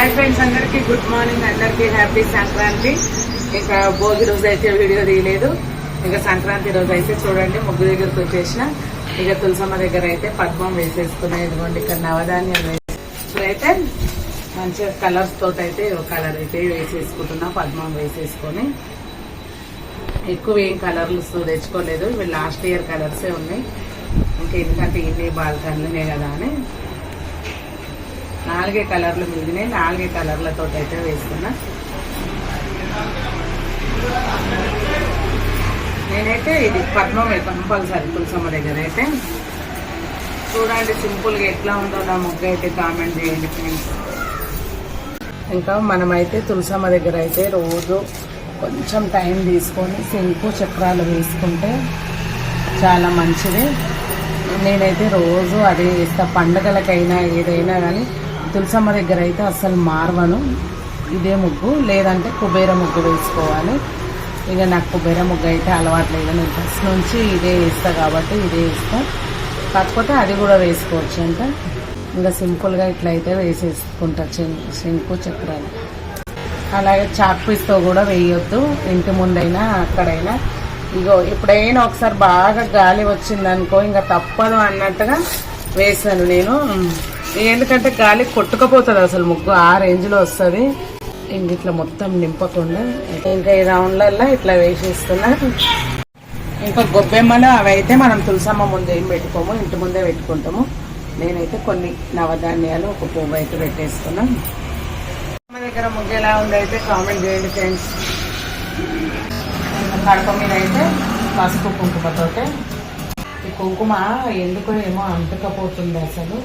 Hi friends అందరికి good morning అందరికీ happy Sankranti. ఇంకా భోగి రోజు అయితే వీడియో తీయలేదు. ఇంకా సంక్రాంతి రోజు అయితే చూడండి ముగ్గు దగ్గరకు వచ్చేసిన. ఇక తులసమ్మ దగ్గర అయితే పద్మం వేసేసుకున్నాయి ఇదిగోండి ఇక్కడ నవధాన్యం వేసి ఇప్పుడైతే మంచిగా కలర్స్ తోటి అయితే కలర్ అయితే వేసేసుకుంటున్నా పద్మం వేసేసుకొని. ఎక్కువ ఏం కలర్లు తెచ్చుకోలేదు. ఇవి లాస్ట్ ఇయర్ కలర్సే ఉన్నాయి. ఇంకా ఎందుకంటే ఇన్ని బాల్కన్లునే కదా అని. నాలుగే కలర్లు మిగిలినాయి. నాలుగే కలర్లతో అయితే వేసుకున్నా నేనైతే ఇది పద్మమే కంపల్సరీ తులసమ్మ దగ్గర అయితే చూడండి సింపుల్గా ఎట్లా ఉందో నా ముగ్గు అయితే కామెంట్ చేయండి ఫ్రెండ్స్ ఇంకా మనమైతే తులసమ్మ దగ్గర అయితే రోజు కొంచెం టైం తీసుకొని శంకు చక్రాలు వేసుకుంటే చాలా మంచిది. నేనైతే రోజు అదే ఇస్తా పండుగలకైనా ఏదైనా కానీ తులసమ్మ దగ్గర అయితే అస్సలు మార్వను. ఇదే ముగ్గు. లేదంటే కుబేర ముగ్గు వేసుకోవాలి. ఇక నాకు కుబేర ముగ్గు అయితే అలవాటు లేదు. నేను ఫస్ట్ నుంచి ఇదే వేస్తా కాబట్టి ఇదే వేస్తా. కాకపోతే అది కూడా వేసుకోవచ్చు అంట. ఇంకా సింపుల్గా ఇట్లా అయితే వేసేసుకుంటా శం- శంకు చక్రాలు. అలాగే చాక్ పీస్తో కూడా వేయొద్దు. ఇంటి ముందైనా అక్కడైనా. ఇగో ఎప్పుడైనా ఒకసారి బాగా గాలి వచ్చిందనుకో ఇంకా తప్పదు అన్నట్టుగా వేసాను నేను. ఎందుకంటే గాలి కొట్టుకపోతుంది అసలు ముగ్గు ఆ రేంజ్లో వస్తుంది. ఇంక ఇట్లా మొత్తం నింపకుండా ఇంకా ఈ రౌండ్లల్లో ఇట్లా వేసేస్తున్నా. ఇంకా గొబ్బెమ్మలు అవి అయితే మనం తులసమ్మ ముందు ఏం పెట్టుకోము ఇంటి ముందే పెట్టుకుంటాము. నేనైతే కొన్ని నవధాన్యాలు ఒక పువ్వు అయితే పెట్టేసుకున్నా మా దగ్గర ముగ్గు ఎలా ఉంది అయితే కామెంట్ చేయండి ఫ్రెండ్స్. కడప మీద అయితే పసుపు కుంకుమతోటే. ఈ కుంకుమ ఎందుకో ఏమో అంటుకపోతుంది అసలు.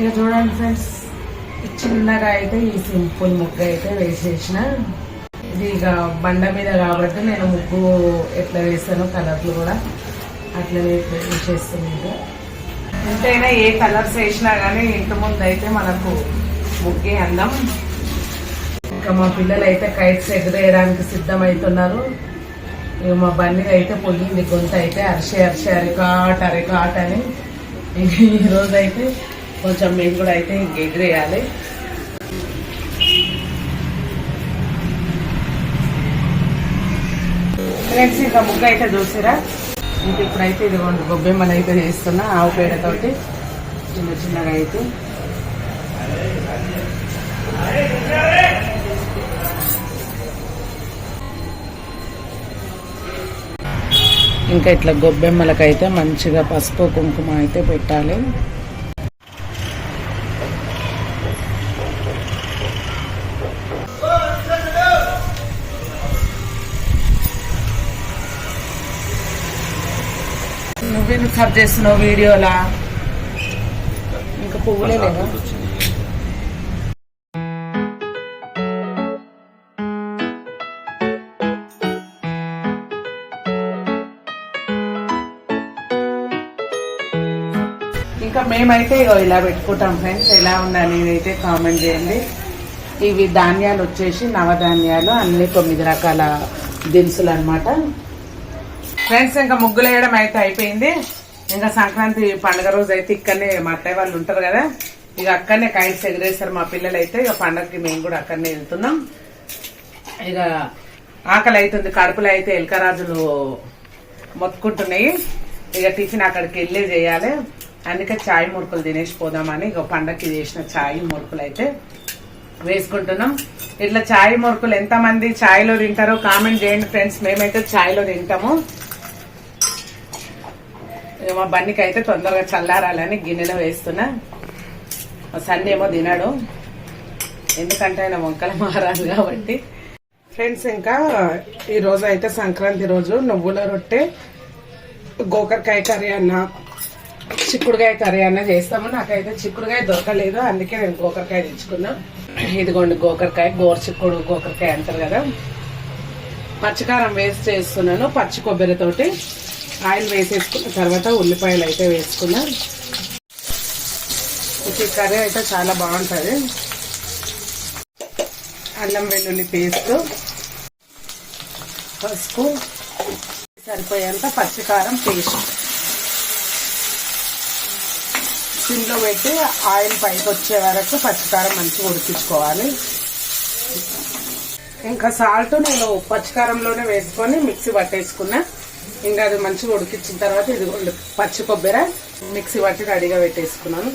ఇక చూడండి ఫ్రెండ్స్ చిన్నగా అయితే ఈ సింపుల్ ముగ్గు అయితే వేసేసిన. ఇది ఇక బండ మీద కాబట్టి నేను ముగ్గు ఎట్లా వేస్తానో కలర్లు కూడా అట్లనే వేసేస్తున్నాను ఎంతైనా ఏ కలర్స్ వేసినా కానీ ఇంటి ముందు అయితే మనకు ముగ్గే అందం. ఇంకా మా పిల్లలు అయితే కైట్స్ ఎగరేయడానికి సిద్ధమవుతున్నారు ఇక మా బండి అయితే పొయ్యింది గొంతు అయితే అరిసే అరిసే అరికాట్ అరికాట్ అని. ఇక ఈ రోజు అయితే కొంచెం మేము కూడా అయితే ఇంక ఎగిరేయాలి. ఫ్రెండ్స్ ఇంకా ముగ్గు అయితే చూసిరా? ఇంక ఇప్పుడైతే ఇది రెండు గొబ్బెమ్మలు అయితే చేస్తున్నా ఆవు పేడతోటి చిన్న చిన్నగా అయితే. ఇంకా ఇట్లా గొబ్బెమ్మలకైతే మంచిగా పసుపు కుంకుమ అయితే పెట్టాలి. కట్ చేస్తున్నావు వీడియోలా? ఇంకా పువ్వులే లేదా? ఇంకా మేమైతే ఇలా పెట్టుకుంటాం ఫ్రెండ్స్ ఎలా ఉందా నేనైతే కామెంట్ చేయండి. ఇవి ధాన్యాలు వచ్చేసి నవధాన్యాలు అన్ని తొమ్మిది రకాల దినుసులు అన్నమాట. ఫ్రెండ్స్ ఇంకా ముగ్గులు వేయడం అయితే అయిపోయింది. ఇంకా సంక్రాంతి పండుగ రోజు అయితే ఇక్కడనే మా అత్తయ్య వాళ్ళు ఉంటారు కదా. ఇక అక్కడనే కైట్స్ ఎగరేస్తారు మా పిల్లలు అయితే ఇక పండగకి మేము కూడా అక్కడనే వెళ్తున్నాం. ఇక ఆకలి అవుతుంది కడుపులో అయితే ఎలకరాజులు మొత్తుకుంటున్నాయి. ఇక టిఫిన్ అక్కడికి వెళ్ళే చేయాలి. అందుకే చాయ్ మురుకులు తినేసి పోదామని ఇక పండగకి చేసిన ఛాయ్ మురుకులు అయితే వేసుకుంటున్నాం. ఇట్లా చాయ్ మురుకులు ఎంతమంది చాయ్లో తింటారో కామెంట్ చేయండి ఫ్రెండ్స్. మేమైతే చాయ్లో తింటాము. మా బన్నికి అయితే తొందరగా చల్లారాలని గిన్నెలో వేస్తున్నా. మా సన్ని ఏమో తినాడు. ఎందుకంటే ఆయన వంకల మారాలి కాబట్టి. ఫ్రెండ్స్ ఇంకా ఈ రోజు అయితే సంక్రాంతి రోజు నువ్వుల రొట్టె గోకరకాయ కర్రీ అన్న చిక్కుడుకాయ కర్రీ అన్న చేస్తాము. నాకైతే చిక్కుడుకాయ దొరకలేదు అందుకే నేను గోకరకాయ తెచ్చుకున్నా. ఇదిగోండి గోకరకాయ గోరు చిక్కుడు గోకరకాయ అంటారు కదా. పచ్చికారం వేస్ట్ చేస్తున్నాను పచ్చి కొబ్బరితోటి. ఆయిల్ వేసేసుకున్న తర్వాత ఉల్లిపాయలు అయితే వేసుకున్నా. ఈ కర్రీ అయితే చాలా బాగుంటుంది. అల్లం వెల్లుల్లి పేస్ట్ పసుపు సరిపోయేంత పచ్చికారం పేస్ట్. సిమ్లో పెట్టి ఆయిల్ పైకి వచ్చే వరకు పచ్చికారం మంచిగా ఉడికించుకోవాలి. ఇంకా సాల్ట్ నేను పచ్చికారంలోనే వేసుకొని మిక్సీ పట్టేసుకున్నా. ఇంకా అది మంచిగా ఉడికించిన తర్వాత ఇది పచ్చి కొబ్బరి మిక్సీ పట్టి రెడీగా పెట్టేసుకున్నాను.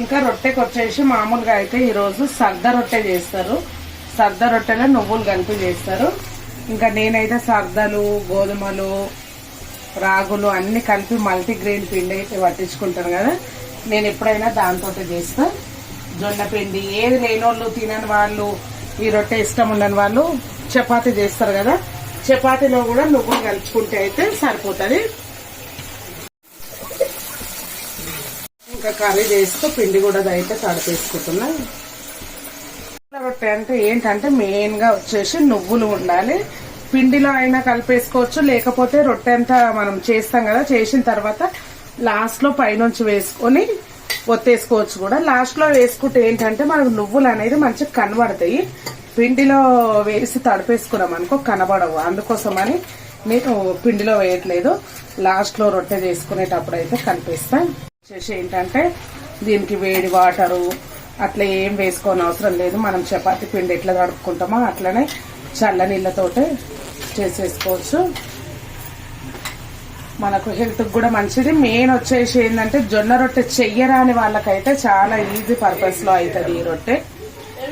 ఇంకా రొట్టెకి వచ్చేసి మామూలుగా అయితే ఈరోజు సర్ద రొట్టె చేస్తారు. సర్ద రొట్టెలో నువ్వులు కలిపి చేస్తారు. ఇంకా నేనైతే సర్దలు గోధుమలు రాగులు అన్ని కలిపి మల్టీగ్రెయిన్ పిండి అయితే పట్టించుకుంటాను కదా. నేను ఎప్పుడైనా దాంతో చేస్తా. జొన్న పిండి ఏది లేని వాళ్ళు తినని వాళ్ళు ఈ రొట్టె ఇష్టం ఉండని వాళ్ళు చపాతీ చేస్తారు కదా. చపాతీలో కూడా నువ్వులు కలుపుకుంటే అయితే సరిపోతుంది. ఇంకా కర్రీ చేస్తూ పిండి కూడా అయితే తడిపేసుకుంటున్నా. రొట్టె అంటే ఏంటంటే మెయిన్గా వచ్చేసి నువ్వులు ఉండాలి. పిండిలో అయినా కలిపేసుకోవచ్చు లేకపోతే రొట్టె అంతా మనం చేస్తాం కదా చేసిన తర్వాత లాస్ట్లో పైనుంచి వేసుకొని ఒత్తేసుకోవచ్చు కూడా. లాస్ట్లో వేసుకుంటే ఏంటంటే మనకు నువ్వులు అనేది మంచిగా కనబడతాయి. పిండిలో వేసి తడిపేసుకున్నాం అనుకో కనబడవు. అందుకోసమని నేను పిండిలో వేయట్లేదు. లాస్ట్లో రొట్టె చేసుకునేటప్పుడు అయితే కనిపిస్తాం వచ్చేసి ఏంటంటే దీనికి వేడి వాటరు అట్లా ఏం వేసుకోని అవసరం లేదు. మనం చపాతి పిండి ఎట్లా తడుపుకుంటామో అట్లనే చల్ల నీళ్ళతోటే చేసేసుకోవచ్చు. మనకు హెల్త్ కూడా మంచిది. మెయిన్ వచ్చేసి ఏంటంటే జొన్న రొట్టె చెయ్యరాని వాళ్ళకైతే చాలా ఈజీ పర్పస్లో అవుతుంది ఈ రొట్టె.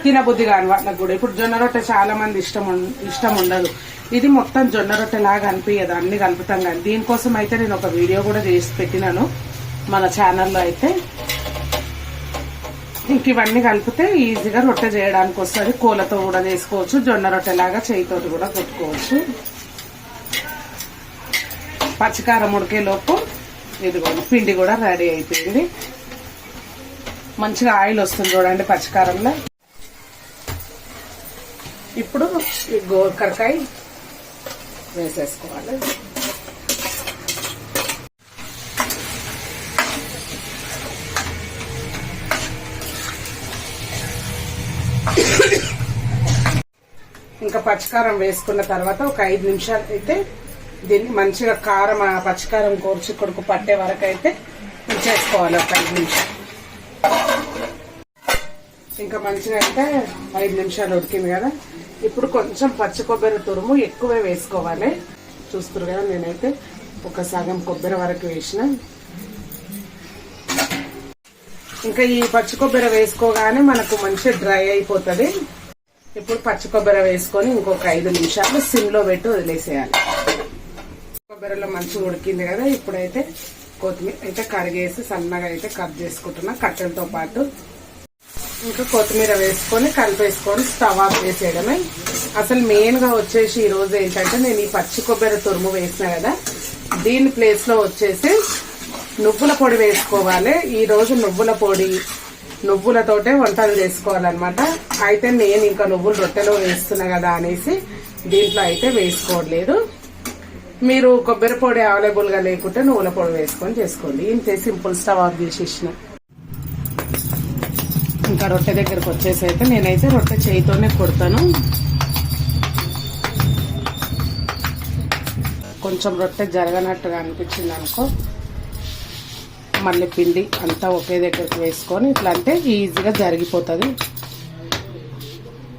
తినబుద్ధి కాని వాళ్ళకి కూడా. ఇప్పుడు జొన్న రొట్టె చాలా మంది ఇష్టం ఇష్టం ఉండదు. ఇది మొత్తం జొన్న రొట్టె లాగా అనిపించదు అన్ని కలుపుతాం కానీ. దీనికోసం అయితే నేను ఒక వీడియో కూడా చేసి పెట్టినాను. మన ఛానల్లో అయితే. ఇంక ఇవన్నీ కలిపితే ఈజీగా రొట్టె చేయడానికి వస్తుంది. కూలతో కూడా చేసుకోవచ్చు. జొన్న రొట్టె లాగా చేయితోటి కూడా కొట్టుకోవచ్చు. పచ్చికారం ఉడికేలోపు ఇదిగోండి పిండి కూడా రెడీ అయిపోయింది. మంచిగా ఆయిల్ వస్తుంది చూడండి పచ్చికారంలో. ఇప్పుడు ఈ గోకరకాయ వేసేసుకోవాలి. ఇంకా పచ్చికారం వేసుకున్న తర్వాత ఒక ఐదు నిమిషాలు అయితే దీన్ని మంచిగా కారం ఆ పచ్చికారం కోర్చి కొడుకు పట్టే వరకు అయితే ఉంచేసుకోవాలి ఒక ఐదు నిమిషాలు. ఇంకా మంచిగా అయితే ఐదు నిమిషాలు ఉడికింది కదా. ఇప్పుడు కొంచెం పచ్చి కొబ్బరి తురుము ఎక్కువే వేసుకోవాలి. చూస్తారు కదా నేనైతే ఒక సగం కొబ్బరి వరకు వేసిన. ఇంకా ఈ పచ్చి కొబ్బరి వేసుకోగానే మనకు మంచిగా డ్రై అయిపోతుంది. ఇప్పుడు పచ్చి కొబ్బరి వేసుకొని ఇంకొక ఐదు నిమిషాలు సిమ్లో పెట్టి వదిలేసేయాలి. కొబ్బరిలో మంచిగా ఉడికింది కదా ఇప్పుడైతే కొత్తిమీర అయితే కరిగేసి సన్నగా అయితే కట్ చేసుకుంటున్నా కట్టెలతో పాటు. ఇంకా కొత్తిమీర వేసుకొని కలిపేసుకొని స్టవ్ ఆఫ్ చేసేయడమే. అసలు మెయిన్గా వచ్చేసి ఈ రోజు ఏంటంటే నేను ఈ పచ్చి కొబ్బరి తురుము వేసిన కదా దీని ప్లేస్లో వచ్చేసి నువ్వుల పొడి వేసుకోవాలి. ఈ రోజు నువ్వుల పొడి నువ్వులతోటే వంటలు చేసుకోవాలన్నమాట. అయితే నేను ఇంకా నువ్వులు రొట్టెలో వేస్తున్నా కదా అనేసి దీంట్లో అయితే వేసుకోవట్లేదు. మీరు కొబ్బరి పొడి అవైలబుల్గా లేకుంటే నువ్వుల పొడి వేసుకొని చేసుకోండి. ఇంతే సింపుల్ స్టవ్ ఆఫ్ చేసేసిన. ఇంకా రొట్టె దగ్గరకు వచ్చేసి అయితే నేనైతే రొట్టె చేయితోనే కొడతాను. కొంచెం రొట్టె జరగనట్టుగా అనిపించింది అనుకో మళ్ళీ పిండి అంతా ఒకే దగ్గరకు వేసుకొని ఇట్లా అంటే ఈజీగా జరిగిపోతుంది.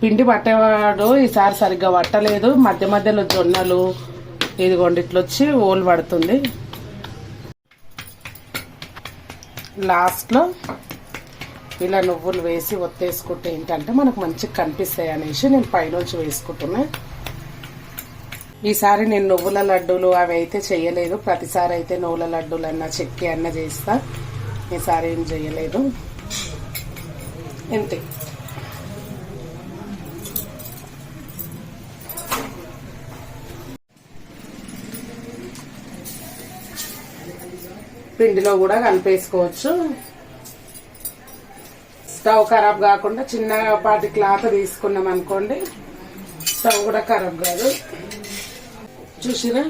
పిండి పట్టేవాడు ఈసారి సరిగ్గా పట్టలేదు. మధ్య మధ్యలో జొన్నలు ఇదిగోండి ఇట్లా వచ్చి ఓలు పడుతుంది. లాస్ట్లో ఇలా నువ్వులు వేసి ఒత్తేసుకుంటే ఏంటంటే మనకు మంచిగా కనిపిస్తాయి అనేసి నేను పైనుంచి వేసుకుంటున్నా. ఈసారి నేను నువ్వుల లడ్డూలు అవి అయితే చేయలేదు. ప్రతిసారి అయితే నువ్వుల లడ్డూలు అన్న చెక్కి అన్న చేస్తా. ఈసారి ఏం చేయలేదు. అంతే పిండిలో కూడా కలిపేసుకోవచ్చు. స్టవ్ ఖరాబ్ కాకుండా చిన్నపాటి క్లాత్ తీసుకున్నాం అనుకోండి. స్టవ్ కూడా ఖరాబ్ కాదు. చూసినా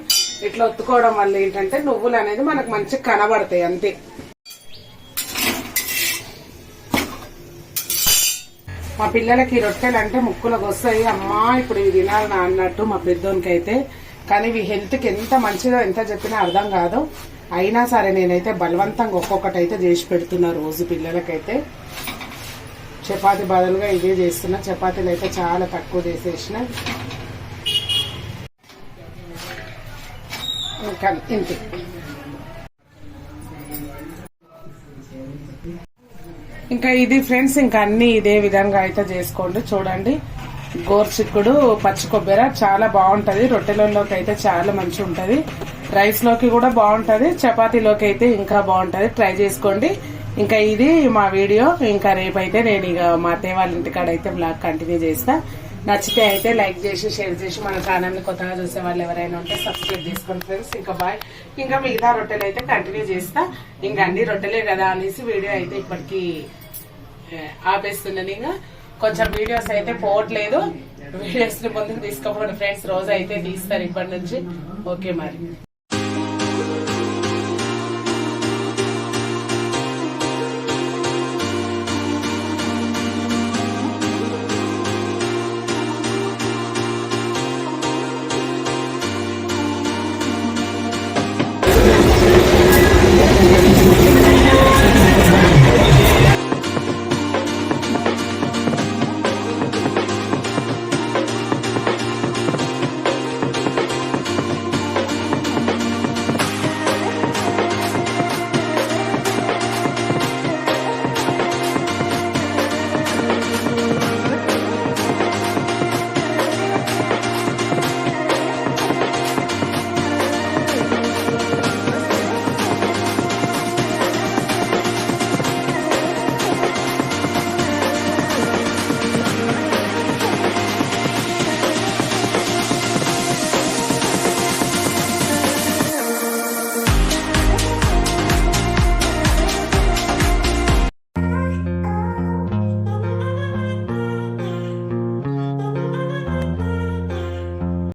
ఇట్లా ఒత్తుకోవడం వల్ల ఏంటంటే నువ్వులు అనేది మనకు మంచిగా కనబడతాయి అంతే. మా పిల్లలకి రొట్టెలు అంటే ముక్కులకు వస్తాయి. అమ్మా ఇప్పుడు ఇవి తినాలి అన్నట్టు మా పెద్దోనికి అయితే కానీ ఇవి హెల్త్కి ఎంత మంచిదో ఎంత చెప్పినా అర్థం కాదు. అయినా సరే నేనైతే బలవంతంగా ఒక్కొక్కటి అయితే చేసి పెడుతున్నా రోజు పిల్లలకైతే. చపాతి బదులుగా ఇవే చేస్తున్నా. చపాతీలు అయితే చాలా తక్కువ చేసేసిన. ఇంకా ఇంటి ఇంకా ఇది ఫ్రెండ్స్ ఇంకా అన్ని ఇదే విధంగా అయితే చేసుకోండి. చూడండి. గోర్చిక్కుడు పచ్చి కొబ్బరి చాలా బాగుంటది. రొట్టెలలోకి అయితే చాలా మంచి ఉంటది. రైస్లోకి కూడా బాగుంటది. చపాతీలోకి అయితే ఇంకా బాగుంటది. ట్రై చేసుకోండి. ఇంకా ఇది మా వీడియో. ఇంకా రేపైతే నేను ఇక మా అత్తయ్య వాళ్ళ ఇంటికాడ అయితే బ్లాగ్ కంటిన్యూ చేస్తా. నచ్చితే అయితే లైక్ చేసి షేర్ చేసి మన ఛానల్ని కొత్తగా చూసే వాళ్ళు ఎవరైనా ఉంటే సబ్స్క్రైబ్ చేసుకోండి ఫ్రెండ్స్ ఇంకా బాయ్ ఇంకా మిగతా రొట్టెలు అయితే కంటిన్యూ చేస్తా. ఇంకా అన్ని రొట్టెలే కదా అనేసి వీడియో అయితే ఇప్పటికి ఆపేస్తున్నాను ఇంకా. కొంచెం వీడియోస్ అయితే పోవట్లేదు. వీడియోస్ని ముందుకు తీసుకోపోండి ఫ్రెండ్స్ రోజు అయితే తీస్తారు ఇప్పటి నుంచి. ఓకే మరి.